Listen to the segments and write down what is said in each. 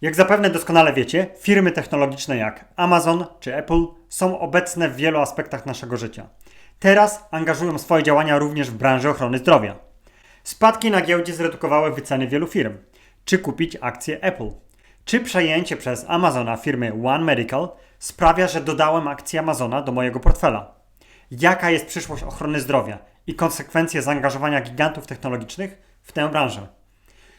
Jak zapewne doskonale wiecie, firmy technologiczne jak Amazon czy Apple są obecne w wielu aspektach naszego życia. Teraz angażują swoje działania również w branży ochrony zdrowia. Spadki na giełdzie zredukowały wyceny wielu firm. Czy kupić akcje Apple? Czy przejęcie przez Amazona firmy One Medical sprawia, że dodałem akcje Amazona do mojego portfela? Jaka jest przyszłość ochrony zdrowia i konsekwencje zaangażowania gigantów technologicznych w tę branżę?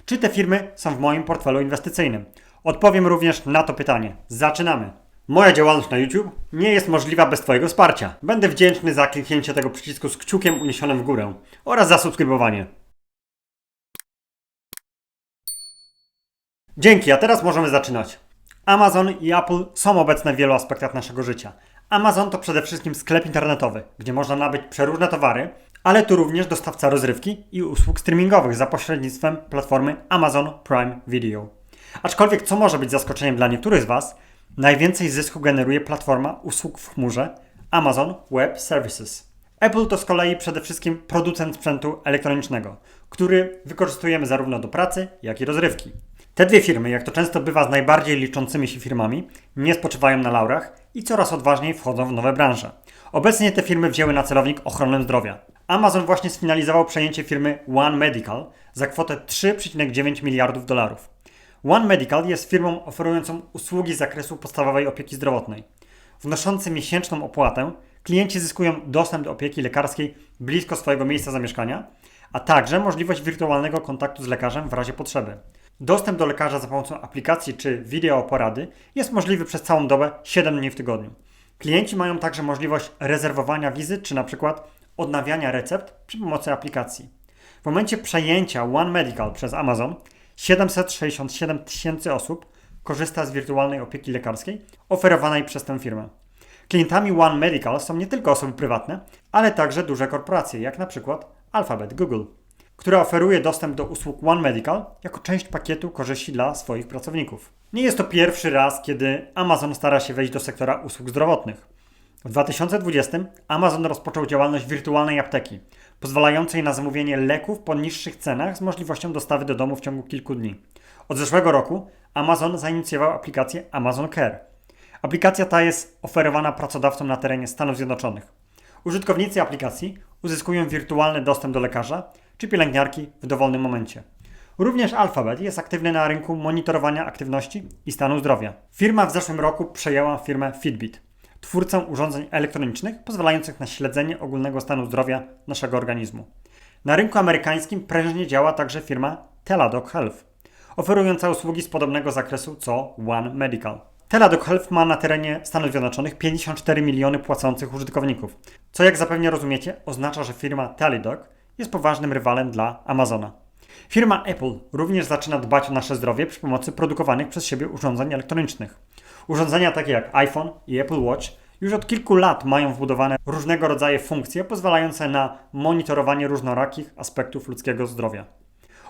Czy te firmy są w moim portfelu inwestycyjnym? Odpowiem również na to pytanie. Zaczynamy! Moja działalność na YouTube nie jest możliwa bez Twojego wsparcia. Będę wdzięczny za kliknięcie tego przycisku z kciukiem uniesionym w górę oraz za subskrybowanie. Dzięki, a teraz możemy zaczynać. Amazon i Apple są obecne w wielu aspektach naszego życia. Amazon to przede wszystkim sklep internetowy, gdzie można nabyć przeróżne towary, ale tu również dostawca rozrywki i usług streamingowych za pośrednictwem platformy Amazon Prime Video. Aczkolwiek, co może być zaskoczeniem dla niektórych z Was, najwięcej zysku generuje platforma usług w chmurze Amazon Web Services. Apple to z kolei przede wszystkim producent sprzętu elektronicznego, który wykorzystujemy zarówno do pracy, jak i rozrywki. Te dwie firmy, jak to często bywa z najbardziej liczącymi się firmami, nie spoczywają na laurach i coraz odważniej wchodzą w nowe branże. Obecnie te firmy wzięły na celownik ochronę zdrowia. Amazon właśnie sfinalizował przejęcie firmy One Medical za kwotę 3,9 miliardów dolarów. One Medical jest firmą oferującą usługi z zakresu podstawowej opieki zdrowotnej. Wnoszący miesięczną opłatę, klienci zyskują dostęp do opieki lekarskiej blisko swojego miejsca zamieszkania, a także możliwość wirtualnego kontaktu z lekarzem w razie potrzeby. Dostęp do lekarza za pomocą aplikacji czy wideo porady jest możliwy przez całą dobę 7 dni w tygodniu. Klienci mają także możliwość rezerwowania wizyt czy na przykład odnawiania recept przy pomocy aplikacji. W momencie przejęcia One Medical przez Amazon 767 tysięcy osób korzysta z wirtualnej opieki lekarskiej oferowanej przez tę firmę. Klientami One Medical są nie tylko osoby prywatne, ale także duże korporacje, jak na przykład Alphabet Google, która oferuje dostęp do usług One Medical jako część pakietu korzyści dla swoich pracowników. Nie jest to pierwszy raz, kiedy Amazon stara się wejść do sektora usług zdrowotnych. W 2020 Amazon rozpoczął działalność wirtualnej apteki, pozwalającej na zamówienie leków po niższych cenach z możliwością dostawy do domu w ciągu kilku dni. Od zeszłego roku Amazon zainicjował aplikację Amazon Care. Aplikacja ta jest oferowana pracodawcom na terenie Stanów Zjednoczonych. Użytkownicy aplikacji uzyskują wirtualny dostęp do lekarza czy pielęgniarki w dowolnym momencie. Również Alphabet jest aktywny na rynku monitorowania aktywności i stanu zdrowia. Firma w zeszłym roku przejęła firmę Fitbit, twórcę urządzeń elektronicznych pozwalających na śledzenie ogólnego stanu zdrowia naszego organizmu. Na rynku amerykańskim prężnie działa także firma Teladoc Health, oferująca usługi z podobnego zakresu co One Medical. Teladoc Health ma na terenie Stanów Zjednoczonych 54 miliony płacących użytkowników, co jak zapewne rozumiecie oznacza, że firma Teladoc jest poważnym rywalem dla Amazona. Firma Apple również zaczyna dbać o nasze zdrowie przy pomocy produkowanych przez siebie urządzeń elektronicznych. Urządzenia takie jak iPhone i Apple Watch już od kilku lat mają wbudowane różnego rodzaju funkcje pozwalające na monitorowanie różnorakich aspektów ludzkiego zdrowia.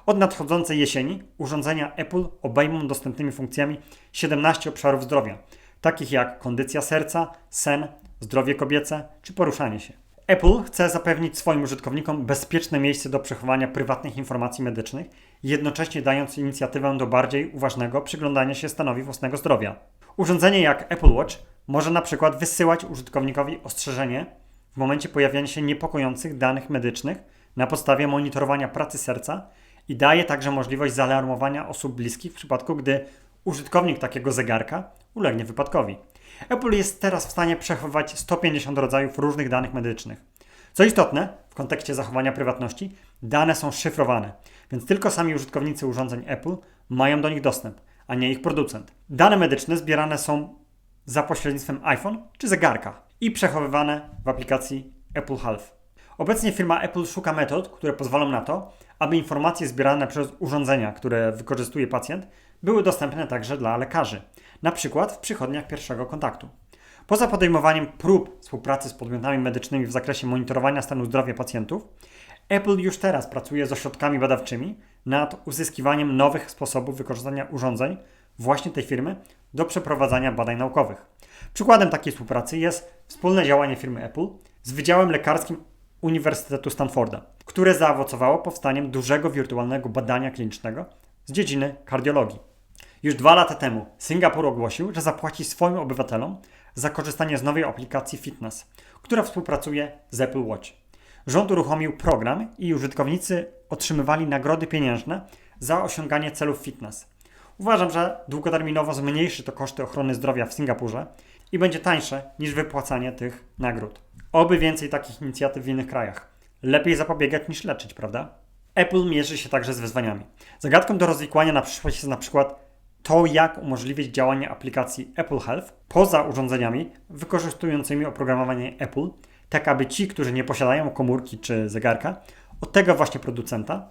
Od nadchodzącej jesieni urządzenia Apple obejmą dostępnymi funkcjami 17 obszarów zdrowia, takich jak kondycja serca, sen, zdrowie kobiece czy poruszanie się. Apple chce zapewnić swoim użytkownikom bezpieczne miejsce do przechowania prywatnych informacji medycznych, jednocześnie dając inicjatywę do bardziej uważnego przyglądania się stanowi własnego zdrowia. Urządzenie jak Apple Watch może na przykład wysyłać użytkownikowi ostrzeżenie w momencie pojawiania się niepokojących danych medycznych na podstawie monitorowania pracy serca i daje także możliwość zaalarmowania osób bliskich w przypadku, gdy użytkownik takiego zegarka ulegnie wypadkowi. Apple jest teraz w stanie przechowywać 150 rodzajów różnych danych medycznych. Co istotne, w kontekście zachowania prywatności, dane są szyfrowane, więc tylko sami użytkownicy urządzeń Apple mają do nich dostęp, a nie ich producent. Dane medyczne zbierane są za pośrednictwem iPhone czy zegarka i przechowywane w aplikacji Apple Health. Obecnie firma Apple szuka metod, które pozwolą na to, aby informacje zbierane przez urządzenia, które wykorzystuje pacjent, były dostępne także dla lekarzy, na przykład w przychodniach pierwszego kontaktu. Poza podejmowaniem prób współpracy z podmiotami medycznymi w zakresie monitorowania stanu zdrowia pacjentów, Apple już teraz pracuje z ośrodkami badawczymi nad uzyskiwaniem nowych sposobów wykorzystania urządzeń właśnie tej firmy do przeprowadzania badań naukowych. Przykładem takiej współpracy jest wspólne działanie firmy Apple z Wydziałem Lekarskim Uniwersytetu Stanforda, które zaowocowało powstaniem dużego wirtualnego badania klinicznego z dziedziny kardiologii. Już dwa lata temu Singapur ogłosił, że zapłaci swoim obywatelom za korzystanie z nowej aplikacji Fitness, która współpracuje z Apple Watch. Rząd uruchomił program i użytkownicy otrzymywali nagrody pieniężne za osiąganie celów fitness. Uważam, że długoterminowo zmniejszy to koszty ochrony zdrowia w Singapurze i będzie tańsze niż wypłacanie tych nagród. Oby więcej takich inicjatyw w innych krajach. Lepiej zapobiegać niż leczyć, prawda? Apple mierzy się także z wyzwaniami. Zagadką do rozwikłania na przyszłość jest na przykład to, jak umożliwić działanie aplikacji Apple Health poza urządzeniami wykorzystującymi oprogramowanie Apple, tak aby ci, którzy nie posiadają komórki czy zegarka, od tego właśnie producenta,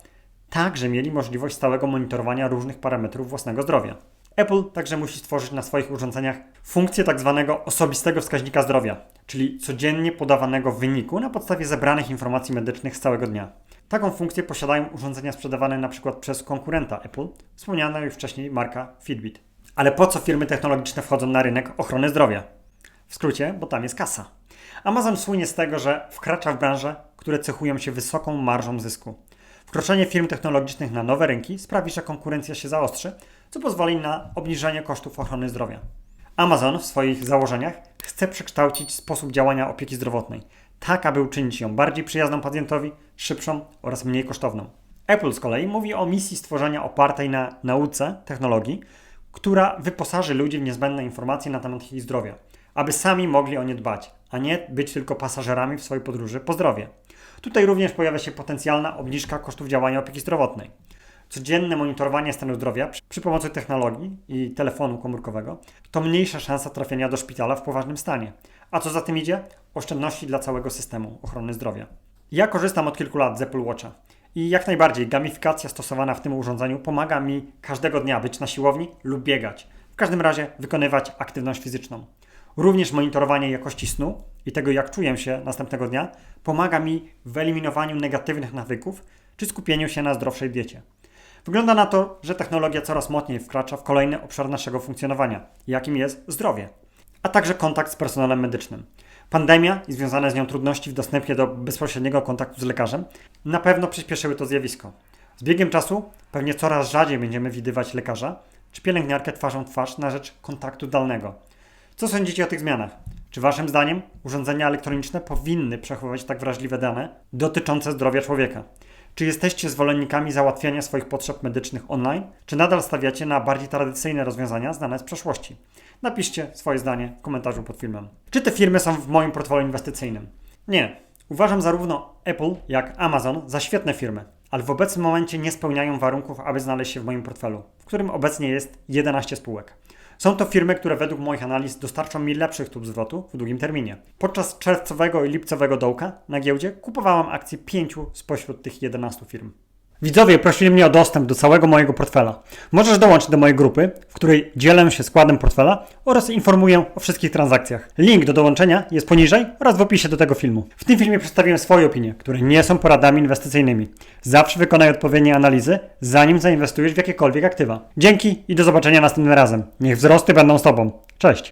także mieli możliwość stałego monitorowania różnych parametrów własnego zdrowia. Apple także musi stworzyć na swoich urządzeniach funkcję tak zwanego osobistego wskaźnika zdrowia, czyli codziennie podawanego wyniku na podstawie zebranych informacji medycznych z całego dnia. Taką funkcję posiadają urządzenia sprzedawane np. przez konkurenta Apple, wspomniana już wcześniej marka Fitbit. Ale po co firmy technologiczne wchodzą na rynek ochrony zdrowia? W skrócie, bo tam jest kasa. Amazon słynie z tego, że wkracza w branże, które cechują się wysoką marżą zysku. Wkroczenie firm technologicznych na nowe rynki sprawi, że konkurencja się zaostrzy, co pozwoli na obniżenie kosztów ochrony zdrowia. Amazon w swoich założeniach chce przekształcić sposób działania opieki zdrowotnej, tak aby uczynić ją bardziej przyjazną pacjentowi, szybszą oraz mniej kosztowną. Apple z kolei mówi o misji stworzenia opartej na nauce technologii, która wyposaży ludzi w niezbędne informacje na temat ich zdrowia, aby sami mogli o nie dbać, a nie być tylko pasażerami w swojej podróży po zdrowie. Tutaj również pojawia się potencjalna obniżka kosztów działania opieki zdrowotnej. Codzienne monitorowanie stanu zdrowia przy, pomocy technologii i telefonu komórkowego to mniejsza szansa trafienia do szpitala w poważnym stanie. A co za tym idzie? Oszczędności dla całego systemu ochrony zdrowia. Ja korzystam od kilku lat z Apple Watcha i jak najbardziej gamifikacja stosowana w tym urządzeniu pomaga mi każdego dnia być na siłowni lub biegać. W każdym razie wykonywać aktywność fizyczną. Również monitorowanie jakości snu i tego, jak czuję się następnego dnia, pomaga mi w wyeliminowaniu negatywnych nawyków czy skupieniu się na zdrowszej diecie. Wygląda na to, że technologia coraz mocniej wkracza w kolejny obszar naszego funkcjonowania, jakim jest zdrowie, a także kontakt z personelem medycznym. Pandemia i związane z nią trudności w dostępie do bezpośredniego kontaktu z lekarzem na pewno przyspieszyły to zjawisko. Z biegiem czasu pewnie coraz rzadziej będziemy widywać lekarza czy pielęgniarkę twarzą twarz na rzecz kontaktu zdalnego. Co sądzicie o tych zmianach? Czy Waszym zdaniem urządzenia elektroniczne powinny przechowywać tak wrażliwe dane dotyczące zdrowia człowieka? Czy jesteście zwolennikami załatwiania swoich potrzeb medycznych online, czy nadal stawiacie na bardziej tradycyjne rozwiązania znane z przeszłości? Napiszcie swoje zdanie w komentarzu pod filmem. Czy te firmy są w moim portfolio inwestycyjnym? Nie. Uważam zarówno Apple jak Amazon za świetne firmy, ale w obecnym momencie nie spełniają warunków, aby znaleźć się w moim portfelu, w którym obecnie jest 11 spółek. Są to firmy, które według moich analiz dostarczą mi lepszych tub zwrotu w długim terminie. Podczas czerwcowego i lipcowego dołka na giełdzie kupowałem akcje pięciu spośród tych 11 firm. Widzowie prosili mnie o dostęp do całego mojego portfela. Możesz dołączyć do mojej grupy, w której dzielę się składem portfela oraz informuję o wszystkich transakcjach. Link do dołączenia jest poniżej oraz w opisie do tego filmu. W tym filmie przedstawiłem swoje opinie, które nie są poradami inwestycyjnymi. Zawsze wykonaj odpowiednie analizy, zanim zainwestujesz w jakiekolwiek aktywa. Dzięki i do zobaczenia następnym razem. Niech wzrosty będą z Tobą. Cześć!